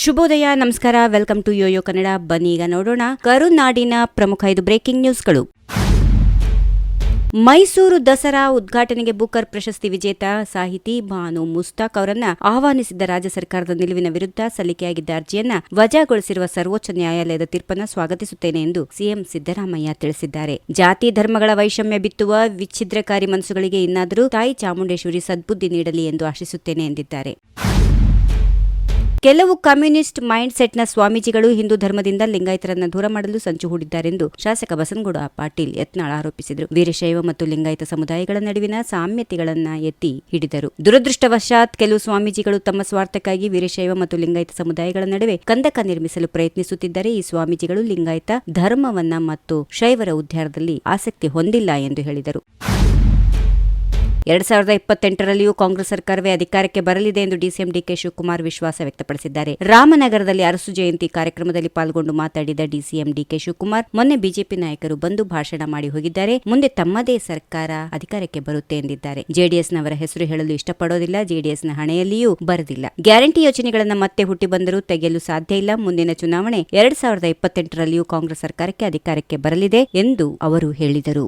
ಶುಭೋದಯ, ನಮಸ್ಕಾರ. Welcome to Yoyo Kannada ಬನ್ನಿ ಈಗ ನೋಡೋಣ ಕರುನಾಡಿನ ಪ್ರಮುಖ ಐದು ಬ್ರೇಕಿಂಗ್ ನ್ಯೂಸ್ಗಳು ಮೈಸೂರು ದಸರಾ ಉದ್ಘಾಟನೆಗೆ ಬುಕರ್ ಪ್ರಶಸ್ತಿ ವಿಜೇತ ಸಾಹಿತಿ ಭಾನು ಮುಸ್ತಾಕ್ ಅವರನ್ನ ಆಹ್ವಾನಿಸಿದ್ದ ರಾಜ್ಯ ಸರ್ಕಾರದ ನಿಲುವಿನ ವಿರುದ್ಧ ಸಲ್ಲಿಕೆಯಾಗಿದ್ದ ಅರ್ಜಿಯನ್ನ ವಜಾಗೊಳಿಸಿರುವ ಸರ್ವೋಚ್ಚ ನ್ಯಾಯಾಲಯದ ತೀರ್ಪನ್ನು ಸ್ವಾಗತಿಸುತ್ತೇನೆ ಎಂದು ಸಿಎಂ ಸಿದ್ದರಾಮಯ್ಯ ತಿಳಿಸಿದ್ದಾರೆ. ಜಾತಿ ಧರ್ಮಗಳ ವೈಷಮ್ಯ ಬಿತ್ತುವ ವಿಚ್ಛಿದ್ರಕಾರಿ ಮನಸ್ಸುಗಳಿಗೆ ಇನ್ನಾದರೂ ತಾಯಿ ಚಾಮುಂಡೇಶ್ವರಿ ಸದ್ಬುದ್ಧಿ ನೀಡಲಿ ಎಂದು ಆಶಿಸುತ್ತೇನೆ ಎಂದಿದ್ದಾರೆ. ಕೆಲವು ಕಮ್ಯುನಿಸ್ಟ್ ಮೈಂಡ್ ಸೆಟ್ನ ಸ್ವಾಮೀಜಿಗಳು ಹಿಂದೂ ಧರ್ಮದಿಂದ ಲಿಂಗಾಯತರನ್ನು ದೂರ ಮಾಡಲು ಸಂಚು ಹೂಡಿದ್ದಾರೆಂದು ಶಾಸಕ ಬಸನಗೌಡ ಪಾಟೀಲ್ ಯತ್ನಾಳ ಆರೋಪಿಸಿದರು. ವೀರಶೈವ ಮತ್ತು ಲಿಂಗಾಯತ ಸಮುದಾಯಗಳ ನಡುವಿನ ಸಾಮ್ಯತೆಗಳನ್ನ ಎತ್ತಿ ಹಿಡಿದರು. ದುರದೃಷ್ಟವಶಾತ್ ಕೆಲವು ಸ್ವಾಮೀಜಿಗಳು ತಮ್ಮ ಸ್ವಾರ್ಥಕ್ಕಾಗಿ ವೀರಶೈವ ಮತ್ತು ಲಿಂಗಾಯತ ಸಮುದಾಯಗಳ ನಡುವೆ ಕಂದಕ ನಿರ್ಮಿಸಲು ಪ್ರಯತ್ನಿಸುತ್ತಿದ್ದರೆ ಈ ಸ್ವಾಮೀಜಿಗಳು ಲಿಂಗಾಯತ ಧರ್ಮವನ್ನ ಮತ್ತು ಶೈವರ ಉದ್ಧಾರದಲ್ಲಿ ಆಸಕ್ತಿ ಹೊಂದಿಲ್ಲ ಎಂದು ಹೇಳಿದರು. ಎರಡ್ ಸಾವಿರದ ಇಪ್ಪತ್ತೆಂಟರಲ್ಲಿಯೂ ಕಾಂಗ್ರೆಸ್ ಸರ್ಕಾರವೇ ಅಧಿಕಾರಕ್ಕೆ ಬರಲಿದೆ ಎಂದು ಡಿಸಿಎಂ ಡಿಕೆ ಶಿವಕುಮಾರ್ ವಿಶ್ವಾಸ ವ್ಯಕ್ತಪಡಿಸಿದ್ದಾರೆ. ರಾಮನಗರದಲ್ಲಿ ಅರಸು ಜಯಂತಿ ಕಾರ್ಯಕ್ರಮದಲ್ಲಿ ಪಾಲ್ಗೊಂಡು ಮಾತಾಡಿದ ಡಿಸಿಎಂ ಡಿಕೆ ಶಿವಕುಮಾರ್, ಮೊನ್ನೆ ಬಿಜೆಪಿ ನಾಯಕರು ಬಂದು ಭಾಷಣ ಮಾಡಿ ಹೋಗಿದ್ದಾರೆ. ಮುಂದೆ ತಮ್ಮದೇ ಸರ್ಕಾರ ಅಧಿಕಾರಕ್ಕೆ ಬರುತ್ತೆ ಎಂದಿದ್ದಾರೆ. ಜೆಡಿಎಸ್ನವರ ಹೆಸರು ಹೇಳಲು ಇಷ್ಟಪಡೋದಿಲ್ಲ, ಜೆಡಿಎಸ್ನ ಹಣೆಯಲ್ಲಿಯೂ ಬರದಿಲ್ಲ. ಗ್ಯಾರಂಟಿ ಯೋಜನೆಗಳನ್ನು ಮತ್ತೆ ಹುಟ್ಟಿ ಬಂದರೂ ತೆಗೆಯಲು ಸಾಧ್ಯ ಇಲ್ಲ. ಮುಂದಿನ ಚುನಾವಣೆ ಎರಡ್ ಸಾವಿರದ ಇಪ್ಪತ್ತೆಂಟರಲ್ಲಿಯೂ ಕಾಂಗ್ರೆಸ್ ಸರ್ಕಾರಕ್ಕೆ ಅಧಿಕಾರಕ್ಕೆ ಬರಲಿದೆ ಎಂದು ಅವರು ಹೇಳಿದರು.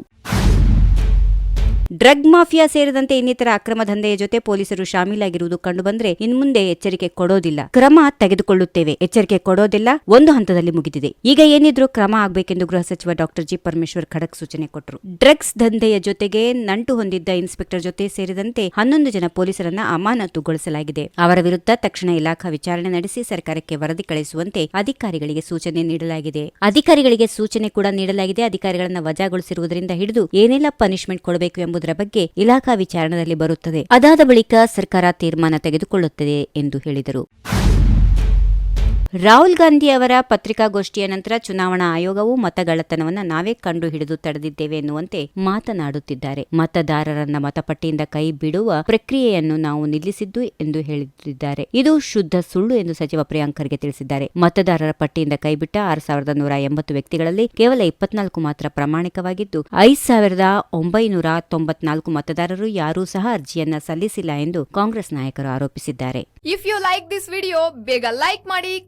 ಡ್ರಗ್ ಮಾಫಿಯಾ ಸೇರಿದಂತೆ ಇನ್ನಿತರ ಅಕ್ರಮ ದಂಧೆಯ ಜೊತೆ ಪೊಲೀಸರು ಶಾಮೀಲಾಗಿರುವುದು ಕಂಡುಬಂದ್ರೆ ಇನ್ಮುಂದೆ ಎಚ್ಚರಿಕೆ ಕೊಡೋದಿಲ್ಲ. ಕ್ರಮ ತೆಗೆದುಕೊಳ್ಳುತ್ತೇವೆ. ಎಚ್ಚರಿಕೆ ಕೊಡೋದಿಲ್ಲ. ಒಂದು ಹಂತದಲ್ಲಿ ಮುಗಿದಿದೆ. ಈಗ ಏನಿದ್ರೂ ಕ್ರಮ ಆಗಬೇಕೆಂದು ಗೃಹ ಸಚಿವ ಡಾಕ್ಟರ್ ಜಿ ಪರಮೇಶ್ವರ್ ಖಡಕ್ ಸೂಚನೆ ಕೊಟ್ಟರು. ಡ್ರಗ್ಸ್ ದಂಧೆಯ ಜೊತೆಗೆ ನಂಟು ಹೊಂದಿದ್ದ ಇನ್ಸ್ಪೆಕ್ಟರ್ ಜೊತೆ ಸೇರಿದಂತೆ ಹನ್ನೊಂದು ಜನ ಪೊಲೀಸರನ್ನ ಅಮಾನತುಗೊಳಿಸಲಾಗಿದೆ. ಅವರ ವಿರುದ್ಧ ತಕ್ಷಣ ಇಲಾಖಾ ವಿಚಾರಣೆ ನಡೆಸಿ ಸರ್ಕಾರಕ್ಕೆ ವರದಿ ಕಳಿಸುವಂತೆ ಅಧಿಕಾರಿಗಳಿಗೆ ಸೂಚನೆ ನೀಡಲಾಗಿದೆ. ಅಧಿಕಾರಿಗಳಿಗೆ ಸೂಚನೆ ಕೂಡ ನೀಡಲಾಗಿದೆ. ಅಧಿಕಾರಿಗಳನ್ನ ವಜಾಗೊಳಿಸಿರುವುದರಿಂದ ಹಿಡಿದು ಏನೆಲ್ಲ ಪನಿಷ್ಮೆಂಟ್ ಕೊಡಬೇಕು ಎಂಬುದರ ಬಗ್ಗೆ ಇಲಾಖಾ ವಿಚಾರಣೆಯಲ್ಲಿ ಬರುತ್ತದೆ. ಅದಾದ ಬಳಿಕ ಸರ್ಕಾರ ತೀರ್ಮಾನ ತೆಗೆದುಕೊಳ್ಳುತ್ತದೆ ಎಂದು ಹೇಳಿದರು. ರಾಹುಲ್ ಗಾಂಧಿ ಅವರ ಪತ್ರಿಕಾಗೋಷ್ಠಿಯ ನಂತರ ಚುನಾವಣಾ ಆಯೋಗವು ಮತಗಳತನವನ್ನು ನಾವೇ ಕಂಡು ಹಿಡಿದು ತಡೆದಿದ್ದೇವೆ ಎನ್ನುವಂತೆ ಮಾತನಾಡುತ್ತಿದ್ದಾರೆ. ಮತದಾರರನ್ನ ಮತಪಟ್ಟಿಯಿಂದ ಕೈ ಬಿಡುವ ಪ್ರಕ್ರಿಯೆಯನ್ನು ನಾವು ನಿಲ್ಲಿಸಿದ್ದು ಎಂದು ಹೇಳುತ್ತಿದ್ದಾರೆ ಇದು ಶುದ್ಧ ಸುಳ್ಳು ಎಂದು ಸಚಿವ ಪ್ರಿಯಾಂಕ್ ಖರ್ಗೆ ತಿಳಿಸಿದ್ದಾರೆ. ಮತದಾರರ ಪಟ್ಟಿಯಿಂದ ಕೈಬಿಟ್ಟ ಆರು ಸಾವಿರದ ನೂರ ಎಂಬತ್ತು ವ್ಯಕ್ತಿಗಳಲ್ಲಿ ಕೇವಲ ಇಪ್ಪತ್ನಾಲ್ಕು ಮಾತ್ರ ಪ್ರಾಮಾಣಿಕವಾಗಿದ್ದು, ಐದು ಸಾವಿರದ ಒಂಬೈನೂರ ತೊಂಬತ್ನಾಲ್ಕು ಮತದಾರರು ಯಾರೂ ಸಹ ಅರ್ಜಿಯನ್ನ ಸಲ್ಲಿಸಿಲ್ಲ ಎಂದು ಕಾಂಗ್ರೆಸ್ ನಾಯಕರು ಆರೋಪಿಸಿದ್ದಾರೆ. If you like this video ಬೇಗ ಲೈಕ್ ಮಾಡಿ